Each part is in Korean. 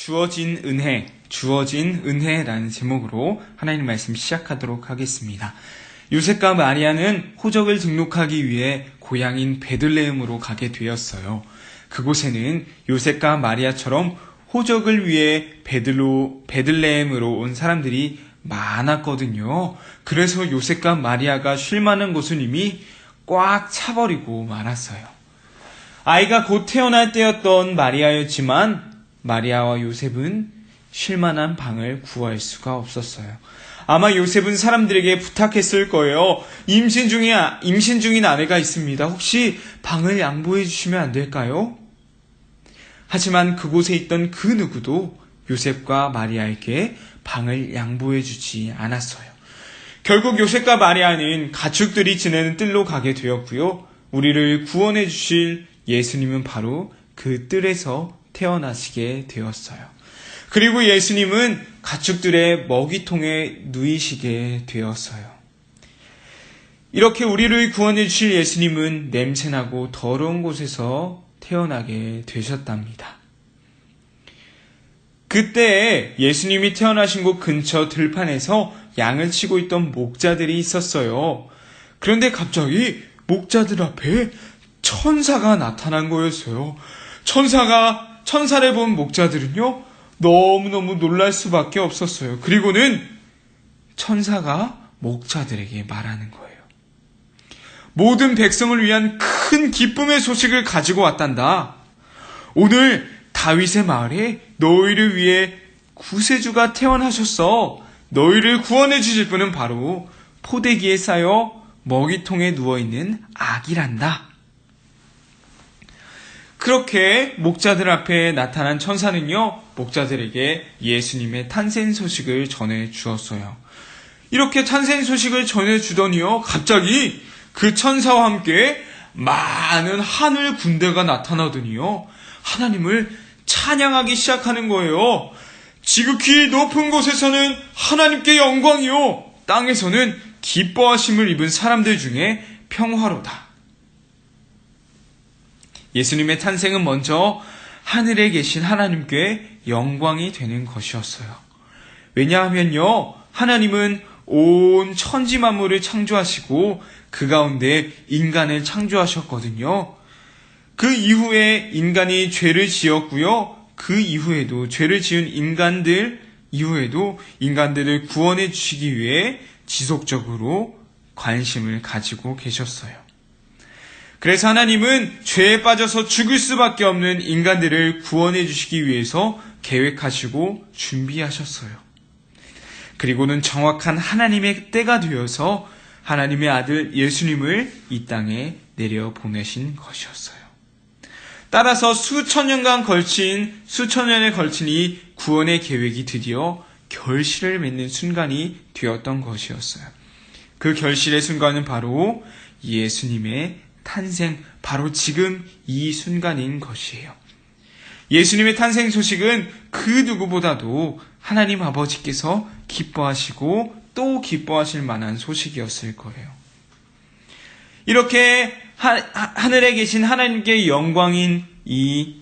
주어진 은혜, 주어진 은혜라는 제목으로 하나님 말씀 시작하도록 하겠습니다. 요셉과 마리아는 호적을 등록하기 위해 고향인 베들레헴으로 가게 되었어요. 그곳에는 요셉과 마리아처럼 호적을 위해 베들로, 베들레헴으로 온 사람들이 많았거든요. 그래서 요셉과 마리아가 쉴 만한 곳은 이미 꽉 차버리고 말았어요. 아이가 곧 태어날 때였던 마리아였지만 마리아와 요셉은 쉴만한 방을 구할 수가 없었어요. 아마 요셉은 사람들에게 부탁했을 거예요. 임신 중에 임신 중인 아내가 있습니다. 혹시 방을 양보해 주시면 안 될까요? 하지만 그곳에 있던 그 누구도 요셉과 마리아에게 방을 양보해 주지 않았어요. 결국 요셉과 마리아는 가축들이 지내는 뜰로 가게 되었고요. 우리를 구원해 주실 예수님은 바로 그 뜰에서 태어나시게 되었어요. 그리고 예수님은 가축들의 먹이통에 누이시게 되었어요. 이렇게 우리를 구원해 주실 예수님은 냄새나고 더러운 곳에서 태어나게 되셨답니다. 그때 예수님이 태어나신 곳 근처 들판에서 양을 치고 있던 목자들이 있었어요. 그런데 갑자기 목자들 앞에 천사가 나타난 거였어요. 천사가 천사를 본 목자들은요, 너무너무 놀랄 수밖에 없었어요. 그리고는 천사가 목자들에게 말하는 거예요. 모든 백성을 위한 큰 기쁨의 소식을 가지고 왔단다. 오늘 다윗의 마을에 너희를 위해 구세주가 태어나셨어. 너희를 구원해 주실 분은 바로 포대기에 쌓여 먹이통에 누워있는 아기란다. 그렇게 목자들 앞에 나타난 천사는요, 목자들에게 예수님의 탄생 소식을 전해 주었어요. 이렇게 탄생 소식을 전해 주더니요, 갑자기 그 천사와 함께 많은 하늘 군대가 나타나더니요, 하나님을 찬양하기 시작하는 거예요. 지극히 높은 곳에서는 하나님께 영광이요, 땅에서는 기뻐하심을 입은 사람들 중에 평화로다. 예수님의 탄생은 먼저 하늘에 계신 하나님께 영광이 되는 것이었어요. 왜냐하면요, 하나님은 온 천지 만물을 창조하시고 그 가운데 인간을 창조하셨거든요. 그 이후에 인간이 죄를 지었고요. 그 이후에도 죄를 지은 인간들 이후에도 인간들을 구원해 주시기 위해 지속적으로 관심을 가지고 계셨어요. 그래서 하나님은 죄에 빠져서 죽을 수밖에 없는 인간들을 구원해 주시기 위해서 계획하시고 준비하셨어요. 그리고는 정확한 하나님의 때가 되어서 하나님의 아들 예수님을 이 땅에 내려 보내신 것이었어요. 따라서 수천 년간 걸친, 수천 년에 걸친 이 구원의 계획이 드디어 결실을 맺는 순간이 되었던 것이었어요. 그 결실의 순간은 바로 예수님의 탄생, 바로 지금 이 순간인 것이에요. 예수님의 탄생 소식은 그 누구보다도 하나님 아버지께서 기뻐하시고 또 기뻐하실 만한 소식이었을 거예요. 이렇게 하, 하늘에 계신 하나님께 영광인 이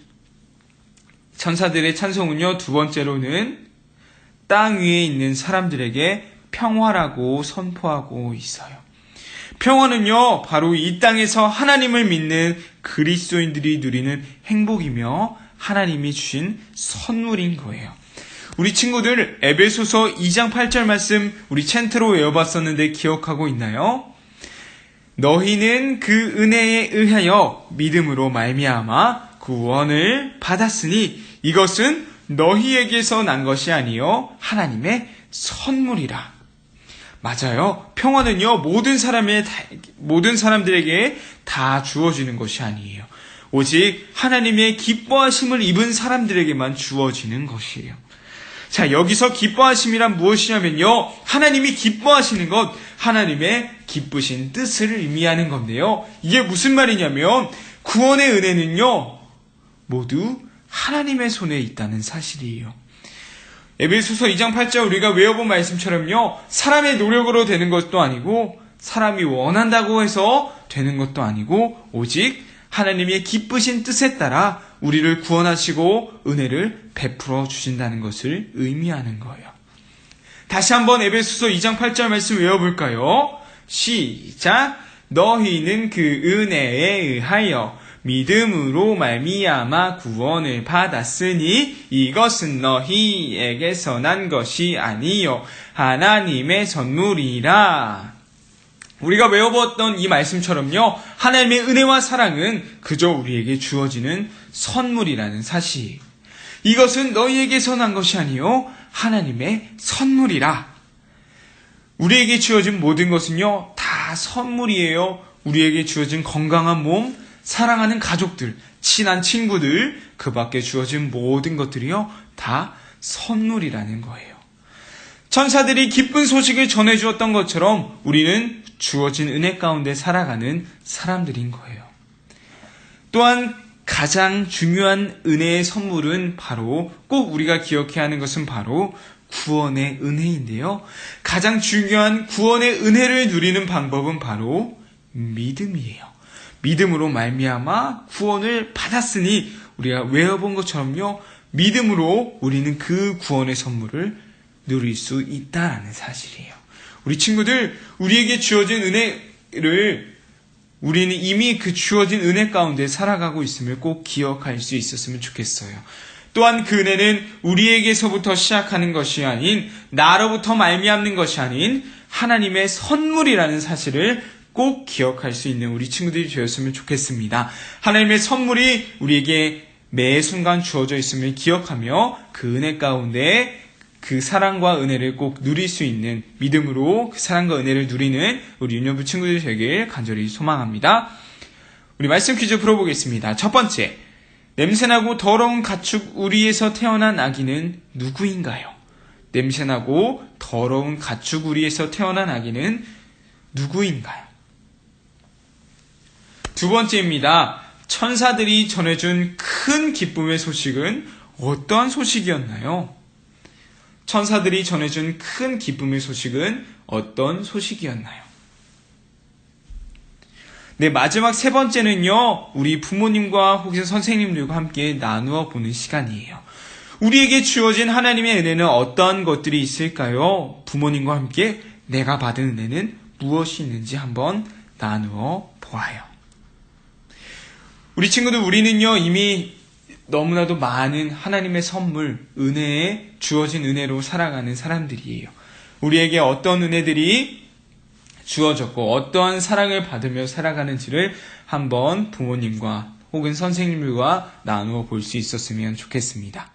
천사들의 찬송은요, 두 번째로는 땅 위에 있는 사람들에게 평화라고 선포하고 있어요. 평화는요, 바로 이 땅에서 하나님을 믿는 그리스도인들이 누리는 행복이며 하나님이 주신 선물인 거예요. 우리 친구들 에베소서 2장 8절 말씀 우리 챈트로 외워봤었는데 기억하고 있나요? 너희는 그 은혜에 의하여 믿음으로 말미암아 구원을 받았으니 이것은 너희에게서 난 것이 아니요 하나님의 선물이라. 맞아요. 평화는요, 모든 사람의, 모든 사람들에게 다 주어지는 것이 아니에요. 오직 하나님의 기뻐하심을 입은 사람들에게만 주어지는 것이에요. 자, 여기서 기뻐하심이란 무엇이냐면요. 하나님이 기뻐하시는 것, 하나님의 기쁘신 뜻을 의미하는 건데요. 이게 무슨 말이냐면, 구원의 은혜는요, 모두 하나님의 손에 있다는 사실이에요. 에베소서 2장 8절 우리가 외워본 말씀처럼요. 사람의 노력으로 되는 것도 아니고 사람이 원한다고 해서 되는 것도 아니고 오직 하나님의 기쁘신 뜻에 따라 우리를 구원하시고 은혜를 베풀어 주신다는 것을 의미하는 거예요. 다시 한번 에베소서 2장 8절 말씀 외워볼까요? 시작. 너희는 그 은혜에 의하여 믿음으로 말미암아 구원을 받았으니 이것은 너희에게서 난 것이 아니요 하나님의 선물이라. 우리가 외워보았던 이 말씀처럼요, 하나님의 은혜와 사랑은 그저 우리에게 주어지는 선물이라는 사실. 이것은 너희에게서 난 것이 아니요 하나님의 선물이라. 우리에게 주어진 모든 것은요, 다 선물이에요. 우리에게 주어진 건강한 몸, 사랑하는 가족들, 친한 친구들, 그 밖에 주어진 모든 것들이요, 다 선물이라는 거예요. 천사들이 기쁜 소식을 전해주었던 것처럼 우리는 주어진 은혜 가운데 살아가는 사람들인 거예요. 또한 가장 중요한 은혜의 선물은 바로 꼭 우리가 기억해야 하는 것은 바로 구원의 은혜인데요. 가장 중요한 구원의 은혜를 누리는 방법은 바로 믿음이에요. 믿음으로 말미암아 구원을 받았으니 우리가 외워본 것처럼요. 믿음으로 우리는 그 구원의 선물을 누릴 수 있다라는 사실이에요. 우리 친구들 우리에게 주어진 은혜를 우리는 이미 그 주어진 은혜 가운데 살아가고 있음을 꼭 기억할 수 있었으면 좋겠어요. 또한 그 은혜는 우리에게서부터 시작하는 것이 아닌 나로부터 말미암는 것이 아닌 하나님의 선물이라는 사실을 꼭 기억할 수 있는 우리 친구들이 되었으면 좋겠습니다. 하나님의 선물이 우리에게 매 순간 주어져 있음을 기억하며 그 은혜 가운데 그 사랑과 은혜를 꼭 누릴 수 있는 믿음으로 그 사랑과 은혜를 누리는 우리 유년부 친구들 되길 간절히 소망합니다. 우리 말씀 퀴즈 풀어보겠습니다. 첫 번째, 냄새나고 더러운 가축 우리에서 태어난 아기는 누구인가요? 냄새나고 더러운 가축 우리에서 태어난 아기는 누구인가요? 두 번째입니다. 천사들이 전해준 큰 기쁨의 소식은 어떠한 소식이었나요? 천사들이 전해준 큰 기쁨의 소식은 어떤 소식이었나요? 네, 마지막 세 번째는요, 우리 부모님과 혹은 선생님들과 함께 나누어 보는 시간이에요. 우리에게 주어진 하나님의 은혜는 어떠한 것들이 있을까요? 부모님과 함께 내가 받은 은혜는 무엇이 있는지 한번 나누어 보아요. 우리 친구들, 우리는요, 이미 너무나도 많은 하나님의 선물, 은혜에 주어진 은혜로 살아가는 사람들이에요. 우리에게 어떤 은혜들이 주어졌고 어떠한 사랑을 받으며 살아가는지를 한번 부모님과 혹은 선생님들과 나누어 볼 수 있었으면 좋겠습니다.